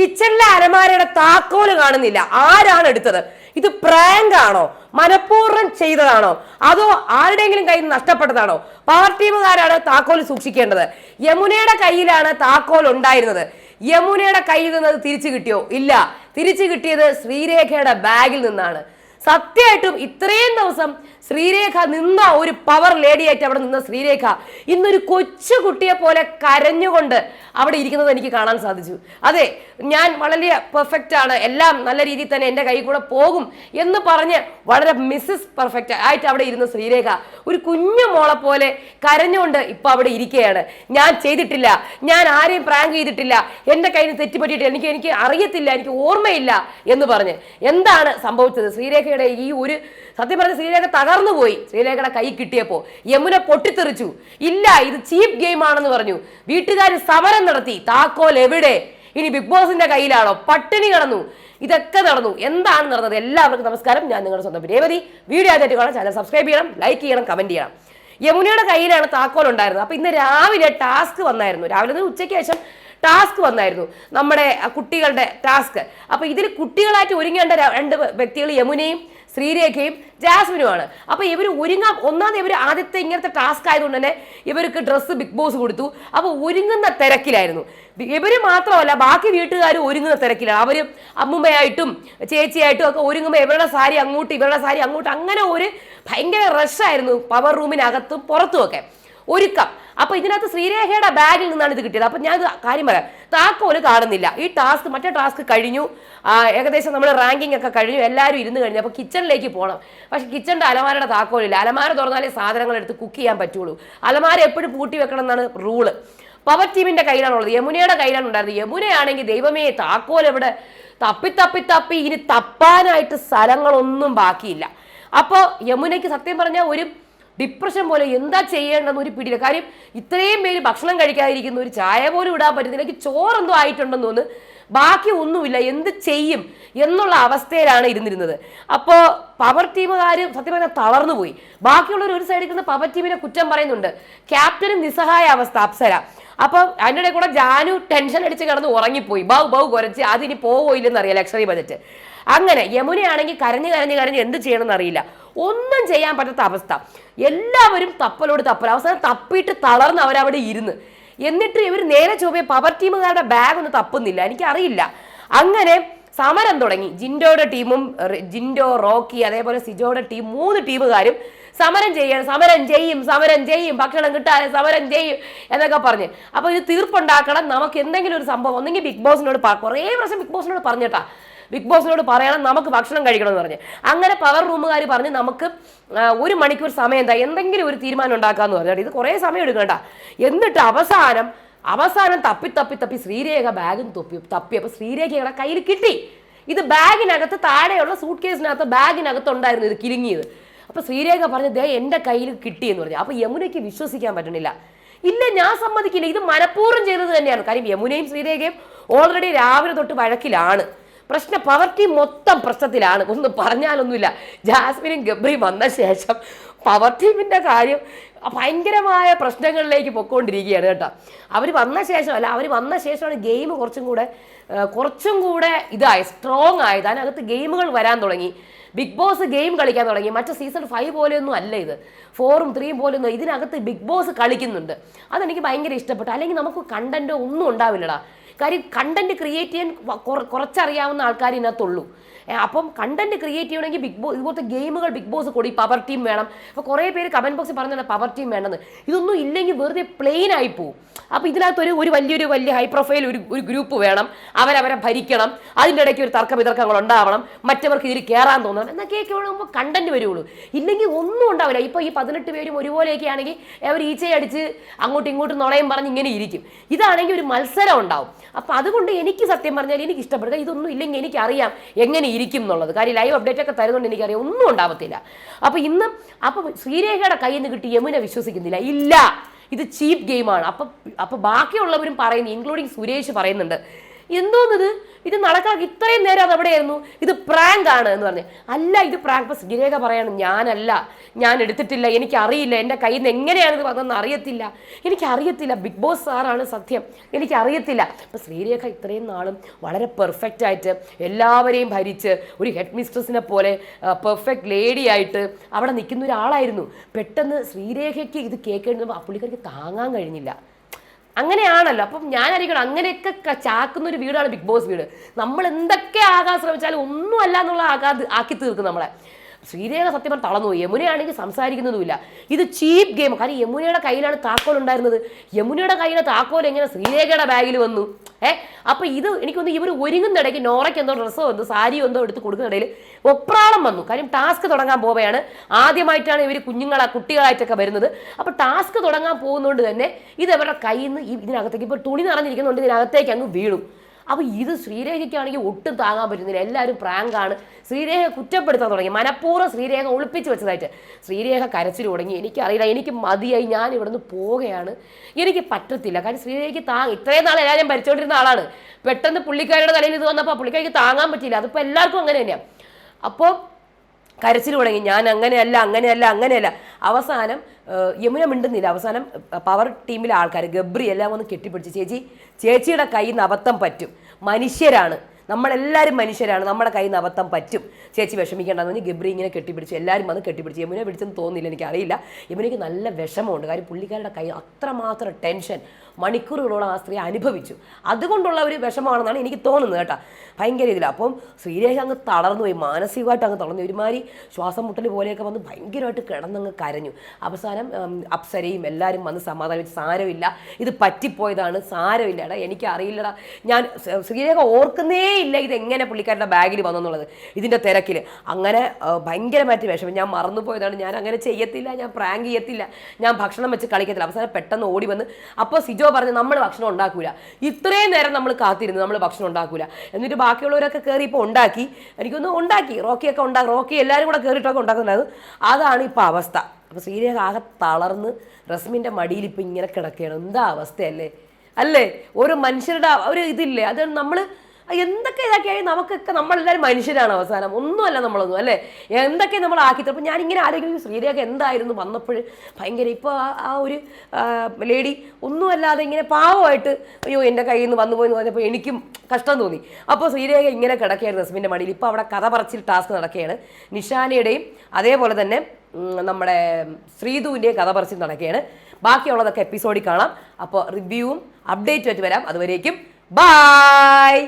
കിച്ചണിലെ അരമാരയുടെ താക്കോൽ കാണുന്നില്ല. ആരാണ് എടുത്തത്? ഇത് പ്രാങ്ക് ആണോ? മനഃപൂർവം ചെയ്തതാണോ? അതോ ആരുടെയെങ്കിലും കയ്യിൽ നഷ്ടപ്പെട്ടതാണോ? പവർ ടീമുകാരാണ് താക്കോൽ സൂക്ഷിക്കേണ്ടത്. യമുനയുടെ കയ്യിലാണ് താക്കോൽ ഉണ്ടായിരുന്നത്. യമുനയുടെ കയ്യിൽ നിന്ന് അത് തിരിച്ചു കിട്ടിയോ? ഇല്ല. തിരിച്ചു കിട്ടിയത് ശ്രീരേഖയുടെ ബാഗിൽ നിന്നാണ്. സത്യമായിട്ടും ഇത്രയും ദിവസം ശ്രീരേഖ നിന്ന ഒരു പവർ ലേഡിയായിട്ട് അവിടെ നിന്ന ശ്രീരേഖ ഇന്നൊരു കൊച്ചു കുട്ടിയെ പോലെ കരഞ്ഞുകൊണ്ട് അവിടെ ഇരിക്കുന്നത് എനിക്ക് കാണാൻ സാധിച്ചു. അതെ ഞാൻ വളരെ പെർഫെക്റ്റ് ആണ് എല്ലാം നല്ല രീതിയിൽ തന്നെ എന്റെ കൈ കൂടെ പോകും എന്ന് പറഞ്ഞ് വളരെ മിസ്സസ് പെർഫെക്റ്റ് ആയിട്ട് അവിടെ ഇരുന്ന ശ്രീരേഖ ഒരു കുഞ്ഞു മോളെ പോലെ കരഞ്ഞുകൊണ്ട് ഇപ്പൊ അവിടെ ഇരിക്കുകയാണ്. ഞാൻ ചെയ്തിട്ടില്ല ഞാൻ ആരെയും പ്രാങ്ക് ചെയ്തിട്ടില്ല എന്റെ കയ്യിൽ തെറ്റുപറ്റിയിട്ട് എനിക്ക് എനിക്ക് അറിയത്തില്ല എനിക്ക് ഓർമ്മയില്ല എന്ന് പറഞ്ഞ്. എന്താണ് സംഭവിച്ചത്? ശ്രീരേഖയുടെ ഈ ഒരു സത്യം പറഞ്ഞ ശ്രീരേഖ തകർന്നു പോയി. ശ്രീലേഖയുടെ കൈ കിട്ടിയപ്പോ യമുന പൊട്ടിത്തെറിച്ചു. ഇല്ല ഇത് ചീപ്പ് ഗെയിം ആണെന്ന് പറഞ്ഞു. വീട്ടുകാർ സമരം നടത്തി. താക്കോൽ എവിടെ? ഇനി ബിഗ് ബോസിന്റെ കയ്യിലാണോ? പട്ടിണി കിടന്നു. ഇതൊക്കെ നടന്നു. എന്താണ് നടന്നത്? എല്ലാവർക്കും നമസ്കാരം. ഞാൻ നിങ്ങളുടെ സ്വന്തം രേവതി. വീഡിയോ ആദ്യമായിട്ട് കാണാൻ ചാനൽ സബ്സ്ക്രൈബ് ചെയ്യണം ലൈക്ക് ചെയ്യണം കമന്റ് ചെയ്യണം. യമുനയുടെ കയ്യിലാണ് താക്കോൽ ഉണ്ടായിരുന്നത്. അപ്പൊ ഇന്ന് രാവിലെ ടാസ്ക് വന്നായിരുന്നു. രാവിലെ ഉച്ചയ്ക്ക് ശേഷം ടാസ്ക് വന്നായിരുന്നു. നമ്മുടെ കുട്ടികളുടെ ടാസ്ക്. അപ്പൊ ഇതിൽ കുട്ടികളായിട്ട് ഒരുങ്ങേണ്ട രണ്ട് വ്യക്തികൾ യമുനയും ശ്രീരേഖയും ജാസ്മിനുമാണ്. അപ്പൊ ഇവർ ഒരുങ്ങാൻ ഒന്നാമത് ഇവർ ആദ്യത്തെ ഇങ്ങനത്തെ ടാസ്ക് ആയതുകൊണ്ട് തന്നെ ഇവർക്ക് ഡ്രസ്സ് ബിഗ് ബോസ് കൊടുത്തു. അപ്പൊ ഒരുങ്ങുന്ന തിരക്കിലായിരുന്നു. ഇവർ മാത്രമല്ല ബാക്കി വീട്ടുകാർ ഒരുങ്ങുന്ന തിരക്കിലാണ് അവരും അമ്മുമ്മയായിട്ടും ചേച്ചിയായിട്ടും ഒക്കെ ഒരുങ്ങുമ്പോൾ ഇവരുടെ സാരി അങ്ങോട്ട് ഇവരുടെ സാരി അങ്ങോട്ട് അങ്ങനെ ഒരു ഭയങ്കര റഷായിരുന്നു പവർ റൂമിനകത്തും പുറത്തും ഒക്കെ. ഒരുക്കം അപ്പൊ ഇതിനകത്ത് ശ്രീരേഖയുടെ ബാഗിൽ നിന്നാണ് ഇത് കിട്ടിയത്. അപ്പൊ ഞാൻ കാര്യം പറയാം. താക്കോൽ കാണുന്നില്ല. ഈ ടാസ്ക് മറ്റേ ടാസ്ക് കഴിഞ്ഞു. ഏകദേശം നമ്മൾ റാങ്കിങ് ഒക്കെ കഴിഞ്ഞു. എല്ലാവരും ഇരുന്ന് കഴിഞ്ഞു. അപ്പൊ കിച്ചണിലേക്ക് പോകണം പക്ഷെ കിച്ചണിന്റെ അലമാരയുടെ താക്കോലില്ല. അലമാര തുറന്നാലേ സാധനങ്ങൾ എടുത്ത് കുക്ക് ചെയ്യാൻ പറ്റുള്ളൂ. അലമാര എപ്പോഴും പൂട്ടി വെക്കണം എന്നാണ് റൂൾ പവർ ടീമിന്റെ കയ്യിലാണുള്ളത്. യമുനയുടെ കയ്യിലാണ് ഉണ്ടായിരുന്നത്. യമുനയാണെങ്കിൽ ദൈവമേ താക്കോൽ എവിടെ തപ്പി തപ്പി തപ്പി ഇനി തപ്പാനായിട്ട് സ്ഥലങ്ങളൊന്നും ബാക്കിയില്ല. അപ്പോൾ യമുനയ്ക്ക് സത്യം പറഞ്ഞാൽ ഒരു ഡിപ്രഷൻ പോലെ എന്താ ചെയ്യേണ്ടെന്ന് ഒരു പിടിയില്ല കാര്യം ഇത്രയും പേര് ഭക്ഷണം കഴിക്കാതിരിക്കുന്ന ഒരു ചായ പോലും ഇടാൻ പറ്റുന്നില്ല എനിക്ക് ചോറെന്തോ ആയിട്ടുണ്ടെന്ന് തോന്നുന്നു. ബാക്കി ഒന്നുമില്ല. എന്ത് ചെയ്യും എന്നുള്ള അവസ്ഥയിലാണ് ഇരുന്നിരുന്നത്. അപ്പോൾ പവർ ടീമുകാർ സത്യം പറഞ്ഞാൽ തളർന്നു പോയി. ബാക്കിയുള്ളവർ ഒരു സൈഡിൽ നിന്ന് പവർ ടീമിനെ കുറ്റം പറയുന്നുണ്ട്. ക്യാപ്റ്റനും നിസ്സഹായ അവസ്ഥ അപ്സര. അപ്പം അതിന്റെ കൂടെ ജാനു ടെൻഷൻ അടിച്ച് കിടന്ന് ഉറങ്ങിപ്പോയി. ബൗ ബൗ കുറച്ച്. അതിനി പോവോ ഇല്ലെന്ന് അറിയാം ലക്ഷറി ബജറ്റ് അങ്ങനെ യമുനയാണെങ്കിൽ കരഞ്ഞ് കരഞ്ഞ് കരഞ്ഞ് എന്ത് ചെയ്യണമെന്ന് അറിയില്ല. ഒന്നും ചെയ്യാൻ പറ്റാത്ത അവസ്ഥ. എല്ലാവരും തപ്പലോട് തപ്പൽ. അവസാനം തപ്പിയിട്ട് തളർന്ന് അവരവിടെ ഇരുന്ന്. എന്നിട്ട് ഇവർ നേരെ ചൊവ്വയെ പവർ ടീമുകാരുടെ ബാഗ് ഒന്നും തപ്പുന്നില്ല. എനിക്കറിയില്ല. അങ്ങനെ സമരം തുടങ്ങി. ജിൻഡോയുടെ ടീമും ജിൻഡോ റോക്കി അതേപോലെ സിജോയുടെ ടീം മൂന്ന് ടീമുകാരും സമരം ചെയ്യണം. സമരം ചെയ്യും സമരം ചെയ്യും. ഭക്ഷണം കിട്ടാതെ സമരം ചെയ്യും എന്നൊക്കെ പറഞ്ഞ്. അപ്പൊ ഇത് തീർപ്പുണ്ടാക്കണം. നമുക്ക് എന്തെങ്കിലും ഒരു സംഭവം. ഒന്നെങ്കിൽ ബിഗ് ബോസിനോട് കുറേ പ്രാവശ്യം ബിഗ് ബോസിനോട് പറഞ്ഞിട്ടാ. ബിഗ് ബോസിനോട് പറയണം നമുക്ക് ഭക്ഷണം കഴിക്കണം എന്ന് പറഞ്ഞ്. അങ്ങനെ പവർ റൂമുകാർ പറഞ്ഞ് നമുക്ക് ഒരു മണിക്കൂർ സമയം എന്താ എന്തെങ്കിലും ഒരു തീരുമാനം ഉണ്ടാക്കാന്ന് പറഞ്ഞു. ഇത് കുറേ സമയം എടുക്കണ്ട എന്നിട്ട് അവസാനം അവസാനം തപ്പി തപ്പി തപ്പി ശ്രീരേഖ ബാഗും തൊപ്പി തപ്പിയപ്പോൾ ശ്രീരേഖയുടെ കയ്യിൽ കിട്ടി. ഇത് ബാഗിനകത്ത് താഴെയുള്ള സൂട്ട് കേസിനകത്ത് ബാഗിനകത്ത് ഉണ്ടായിരുന്നു ഇത് കിലുങ്ങിയത്. അപ്പൊ ശ്രീരേഖ പറഞ്ഞു ദേ എന്റെ കയ്യിൽ കിട്ടി എന്ന് പറഞ്ഞു. അപ്പോൾ യമുനയ്ക്ക് വിശ്വസിക്കാൻ പറ്റുന്നില്ല ഇല്ല ഞാൻ സമ്മതിക്കില്ല. ഇത് മനഃപൂർവം ചെയ്തത് തന്നെയാണ്. കാര്യം യമുനയും ശ്രീരേഖയും ഓൾറെഡി രാവിലെ തൊട്ട് വഴക്കിലാണ്. പ്രശ്ന പവർട്ടി മൊത്തം പ്രശ്നത്തിലാണ്. ഒന്നും പറഞ്ഞാലൊന്നുമില്ല. ജാസ്മിനും ഗബ്രിയും വന്ന ശേഷം പവർ ടീമിന്റെ കാര്യം ഭയങ്കരമായ പ്രശ്നങ്ങളിലേക്ക് പൊക്കോണ്ടിരിക്കുകയാണ് കേട്ടോ. അവർ വന്ന ശേഷം അല്ല അവർ വന്ന ശേഷമാണ് ഗെയിം കുറച്ചും കൂടെ കുറച്ചും കൂടെ ഇതായി സ്ട്രോങ് ആയത്. അതിനകത്ത് ഗെയിമുകൾ വരാൻ തുടങ്ങി. ബിഗ് ബോസ് ഗെയിം കളിക്കാൻ തുടങ്ങി. മറ്റു സീസൺ ഫൈവ് പോലെയൊന്നും അല്ല ഇത്. ഫോറും ത്രീയും പോലെയൊന്നും. ഇതിനകത്ത് ബിഗ് ബോസ് കളിക്കുന്നുണ്ട്. അതെനിക്ക് ഭയങ്കര ഇഷ്ടപ്പെട്ടു. അല്ലെങ്കിൽ നമുക്ക് കണ്ടന്റോ ഒന്നും ഉണ്ടാവില്ലടാ. കാര്യം കണ്ടന്റ് ക്രിയേറ്റ് ചെയ്യാൻ കുറച്ചറിയാവുന്ന ആൾക്കാർ ഇതിനകത്തുള്ളൂ. അപ്പം കണ്ടന്റ് ക്രിയേറ്റ് ചെയ്യണമെങ്കിൽ ബിഗ് ബോസ് ഇതുപോലത്തെ ഗെയിമുകൾ ബിഗ് ബോസ് കൂടി പവർ ടീം വേണം. അപ്പോൾ കുറേ പേര് കമന്റ് ബോക്സിൽ പറഞ്ഞാൽ പവർ ടീം വേണമെന്ന് ഇതൊന്നും ഇല്ലെങ്കിൽ വെറുതെ പ്ലെയിൻ ആയി പോകും അപ്പോൾ ഇതിനകത്ത് ഒരു വലിയൊരു വലിയ ഹൈ പ്രൊഫൈൽ ഒരു ഒരു ഗ്രൂപ്പ് വേണം. അവരവരെ ഭരിക്കണം. അതിന്റെ ഇടയ്ക്ക് ഒരു തർക്ക വിതർക്കങ്ങൾ ഉണ്ടാവണം. മറ്റവർക്ക് ഇതിൽ കയറാൻ തോന്നണം. എന്നൊക്കെയൊക്കെ ആകുമ്പോൾ കണ്ടന്റ് വരുള്ളൂ. ഇല്ലെങ്കിൽ ഒന്നും ഉണ്ടാവില്ല. ഇപ്പോൾ ഈ പതിനെട്ട് പേരും ഒരുപോലെയൊക്കെ ആണെങ്കിൽ അവർ ഈച്ചയടിച്ച് അങ്ങോട്ടും ഇങ്ങോട്ടും നുണയും പറഞ്ഞ് ഇങ്ങനെ ഇരിക്കും. ഇതാണെങ്കിൽ ഒരു മത്സരം ഉണ്ടാവും. അപ്പം അതുകൊണ്ട് എനിക്ക് സത്യം പറഞ്ഞാൽ എനിക്ക് ഇഷ്ടപ്പെടുക. ഇതൊന്നും ഇല്ലെങ്കിൽ എനിക്കറിയാം എങ്ങനെ ഇരിക്കും എന്നുള്ളത്. കാര്യം ലൈവ് അപ്ഡേറ്റ് ഒക്കെ തരുന്നുണ്ട് എനിക്കറിയാം. ഒന്നും ഉണ്ടാവത്തില്ല. അപ്പോൾ ഇന്ന് അപ്പം ശ്രീരേഖയുടെ കയ്യിൽ നിന്ന് കിട്ടി യമുന വിശ്വസിക്കുന്നില്ല. ഇല്ല. ഇത് ചീപ്പ് ഗെയിമാണ് അപ്പം അപ്പം ബാക്കിയുള്ളവരും പറയുന്നു ഇൻക്ലൂഡിങ് സുരേഷ് പറയുന്നുണ്ട്. എന്തോന്നത്? ഇത് നടക്കാക്കി ഇത്രയും നേരം അത് എവിടെയായിരുന്നു? ഇത് പ്രാങ്ക് ആണ് എന്ന് പറഞ്ഞു. അല്ല ഇത് പ്രാങ്ക് ഇപ്പൊ ശ്രീരേഖ പറയാണ് ഞാനല്ല. ഞാൻ എടുത്തിട്ടില്ല. എനിക്ക് അറിയില്ല എന്റെ കയ്യിൽ നിന്ന് എങ്ങനെയാണ് ഇത് വന്നതെന്ന് അറിയത്തില്ല. എനിക്ക് അറിയത്തില്ല ബിഗ് ബോസ് സാറാണ് സത്യം. എനിക്ക് അറിയത്തില്ല അപ്പൊ ശ്രീരേഖ ഇത്രയും നാളും വളരെ പെർഫെക്റ്റ് ആയിട്ട് എല്ലാവരെയും ഭരിച്ച് ഒരു ഹെഡ് മിസ്ട്രസിനെ പോലെ പെർഫെക്റ്റ് ലേഡി ആയിട്ട് അവിടെ നിൽക്കുന്ന ഒരാളായിരുന്നു. പെട്ടെന്ന് ശ്രീരേഖയ്ക്ക് ഇത് കേൾക്കേണ്ടത് ആ പുള്ളിക്കാർക്ക് താങ്ങാൻ കഴിഞ്ഞില്ല. അങ്ങനെയാണല്ലോ. അപ്പം ഞാനായിരിക്കണം അങ്ങനെയൊക്കെ ചാക്കുന്ന ഒരു വീടാണ് ബിഗ് ബോസ് വീട്. നമ്മൾ എന്തൊക്കെ ആകാൻ ശ്രമിച്ചാലും ഒന്നും അല്ല എന്നുള്ള ആകാ ആക്കി തീർക്കും നമ്മളെ. ശ്രീരേഖ സത്യം പോയി. യമുനയാണെങ്കിൽ സംസാരിക്കുന്നതുമില്ല. ഇത് ചീപ്പ് ഗെയിം കാരണം യമുനയുടെ കയ്യിലാണ് താക്കോൽ ഉണ്ടായിരുന്നത്. യമുനയുടെ കയ്യിലെ താക്കോൽ എങ്ങനെ ശ്രീരേഖയുടെ ബാഗിൽ വന്നു? ഏ? അപ്പൊ ഇത് എനിക്കൊന്ന് ഇവർ ഒരുങ്ങുന്നിടയ്ക്ക് നോറയ്ക്ക് എന്തോ ഡ്രസ്സോ എന്തോ സാരിയോ എന്തോ എടുത്ത് കൊടുക്കുന്നിടയിൽ ഒപ്രാളം വന്നു. കാര്യം ടാസ്ക് തുടങ്ങാൻ പോവുകയാണ്. ആദ്യമായിട്ടാണ് ഇവർ കുഞ്ഞുങ്ങളെ കുട്ടികളായിട്ടൊക്കെ വരുന്നത്. അപ്പൊ ടാസ്ക് തുടങ്ങാൻ പോകുന്നതുകൊണ്ട് തന്നെ ഇത് അവരുടെ കയ്യിൽ നിന്ന് ഇതിനകത്തേക്ക് ഇപ്പൊ തുണി നിറഞ്ഞിരിക്കുന്നുണ്ട്. ഇതിനകത്തേക്ക് അങ്ങ് വീണു. അപ്പോൾ ഇത് ശ്രീരേഖയ്ക്കാണെങ്കിൽ ഒട്ടും താങ്ങാൻ പറ്റുന്നില്ല. എല്ലാവരും പ്രാങ്കാണ്. ശ്രീരേഖ കുറ്റപ്പെടുത്താൻ തുടങ്ങി. മനഃപൂർവം ശ്രീരേഖ ഒളിപ്പിച്ച് വെച്ചതായിട്ട്. ശ്രീരേഖ കരച്ചിൽ തുടങ്ങി. എനിക്കറിയില്ല എനിക്ക് മതിയായി ഞാൻ ഇവിടുന്ന് പോവുകയാണ്. എനിക്ക് പറ്റത്തില്ല. കാരണം ശ്രീരേഖയ്ക്ക് താങ്ങ ഇത്രയും നാൾ എല്ലാവരും ഭരിച്ചുകൊണ്ടിരുന്ന ആളാണ്. പെട്ടെന്ന് പുള്ളിക്കാരുടെ തലയിൽ ഇത് വന്നപ്പോൾ പുള്ളിക്കാരിക്ക് താങ്ങാൻ പറ്റിയില്ല. അതിപ്പോൾ എല്ലാവർക്കും അങ്ങനെ തന്നെയാണ് അപ്പോൾ കരച്ചിൽ തുടങ്ങി ഞാൻ അങ്ങനെയല്ല അങ്ങനെയല്ല അങ്ങനെയല്ല. അവസാനം യമുന മിണ്ടുന്നില്ല. അവസാനം പവർ ടീമിലെ ആൾക്കാർ ഗബ്രി എല്ലാം ഒന്ന് കെട്ടിപ്പിടിച്ച് ചേച്ചി ചേച്ചിയുടെ കയ്യിൽ നിന്ന് അബദ്ധം പറ്റും. മനുഷ്യരാണ്. നമ്മളെല്ലാവരും മനുഷ്യരാണ്. നമ്മുടെ കയ്യിൽ നിന്ന് അബദ്ധം പറ്റും. ചേച്ചി വിഷമിക്കേണ്ടെന്ന് പറഞ്ഞ് ഗബ്രി ഇങ്ങനെ കെട്ടിപ്പിടിച്ച് എല്ലാവരും വന്ന് കെട്ടിപ്പിടിച്ച്. യമുനെ പിടിച്ചെന്ന് തോന്നുന്നില്ല എനിക്കറിയില്ല. യമുനയ്ക്ക് നല്ല വിഷമമുണ്ട്. കാര്യം പുള്ളിക്കാരുടെ കയ്യിൽ അത്രമാത്രം ടെൻഷൻ മണിക്കൂറുകളോളം ആ സ്ത്രീ അനുഭവിച്ചു. അതുകൊണ്ടുള്ള ഒരു വിഷമമാണെന്നാണ് എനിക്ക് തോന്നുന്നത് കേട്ടോ. ഭയങ്കര ഇതിൽ അപ്പം ശ്രീരേഖ അങ്ങ് തളർന്നു പോയി മാനസികമായിട്ട് അങ്ങ് തളർന്നു. ഒരുമാതിരി ശ്വാസം മുട്ടൽ പോലെയൊക്കെ വന്ന് ഭയങ്കരമായിട്ട് കിടന്നങ്ങ് കരഞ്ഞു. അവസാനം അപ്സരയും എല്ലാവരും വന്ന് സമാധാനിച്ച് സാരമില്ല. ഇത് പറ്റിപ്പോയതാണ്. സാരമില്ലടാ എനിക്ക് അറിയില്ലടാ ഞാൻ ശ്രീ- ശ്രീരേഖ ഓർക്കുന്നേ ഇല്ല ഇത് എങ്ങനെ പുള്ളിക്കാരുടെ ബാഗിൽ വന്നെന്നുള്ളത് ഇതിന്റെ തിരക്കിൽ അങ്ങനെ ഭയങ്കരമായിട്ട് വിഷമം. ഞാൻ മറന്നുപോയതാണ്. ഞാൻ അങ്ങനെ ചെയ്യത്തില്ല ഞാൻ പ്രാങ്ക് ചെയ്യത്തില്ല. ഞാൻ ഭക്ഷണം വെച്ച് കളിക്കത്തില്ല. അവസാനം പെട്ടെന്ന് ഓടി വന്ന് അപ്പോൾ സിജോ പറഞ്ഞു നമ്മൾ ഭക്ഷണം ഉണ്ടാക്കൂല. ഇത്രയും നേരം നമ്മൾ കാത്തിരുന്നു നമ്മൾ ഭക്ഷണം ഉണ്ടാക്കൂല. എന്നിട്ട് ബാക്കിയുള്ളവരൊക്കെ കയറി ഇപ്പോൾ ഉണ്ടാക്കി. എനിക്കൊന്ന് ഉണ്ടാക്കി. റോക്കിയൊക്കെ ഉണ്ടാക്കി റോക്കി എല്ലാവരും കൂടെ കയറിയിട്ടൊക്കെ ഉണ്ടാക്കുന്നുണ്ടായിരുന്നു അതാണ് ഇപ്പോൾ അവസ്ഥ. അപ്പോൾ ശ്രീരേഖ ആകെ തളർന്ന് റസ്മിന്റെ മടിയിൽ ഇപ്പം ഇങ്ങനെ കിടക്കുകയാണ്. എന്താ അവസ്ഥയല്ലേ? അല്ലേ? ഒരു മനുഷ്യരുടെ ഒരു ഇതില്ലേ? അത് നമ്മൾ എന്തൊക്കെ ഇതാക്കിയാലും നമുക്കൊക്കെ നമ്മളെല്ലാവരും മനുഷ്യരാണ് അവസാനം. ഒന്നുമല്ല നമ്മളൊന്നും അല്ലേ? എന്തൊക്കെ നമ്മൾ ആക്കി ഞാൻ ഇങ്ങനെ ആരെങ്കിലും ശ്രീരേഖ എന്തായിരുന്നു വന്നപ്പോൾ ഭയങ്കര ഇപ്പോൾ ആ ഒരു ലേഡി ഒന്നുമല്ലാതെ ഇങ്ങനെ പാവമായിട്ട് അയ്യോ എന്റെ കയ്യിൽ നിന്ന് വന്നു പോയെന്ന് പറഞ്ഞപ്പോൾ എനിക്കും കഷ്ടം തോന്നി. അപ്പോൾ ശ്രീരേഖ ഇങ്ങനെ കിടക്കുകയായിരുന്നു റസ്മിന്റെ മടിയിൽ. ഇപ്പോൾ അവിടെ കഥ പറച്ചിൽ ടാസ്ക് നടക്കുകയാണ്. നിഷാനയുടെയും അതേപോലെ തന്നെ നമ്മുടെ ശ്രീധുവിന്റെയും കഥ പറച്ചിൽ നടക്കുകയാണ്. ബാക്കിയുള്ളതൊക്കെ എപ്പിസോഡിൽ കാണാം. അപ്പോൾ റിവ്യൂവും അപ്ഡേറ്റും ആയിട്ട് വരാം. അതുവരേക്കും ബായ്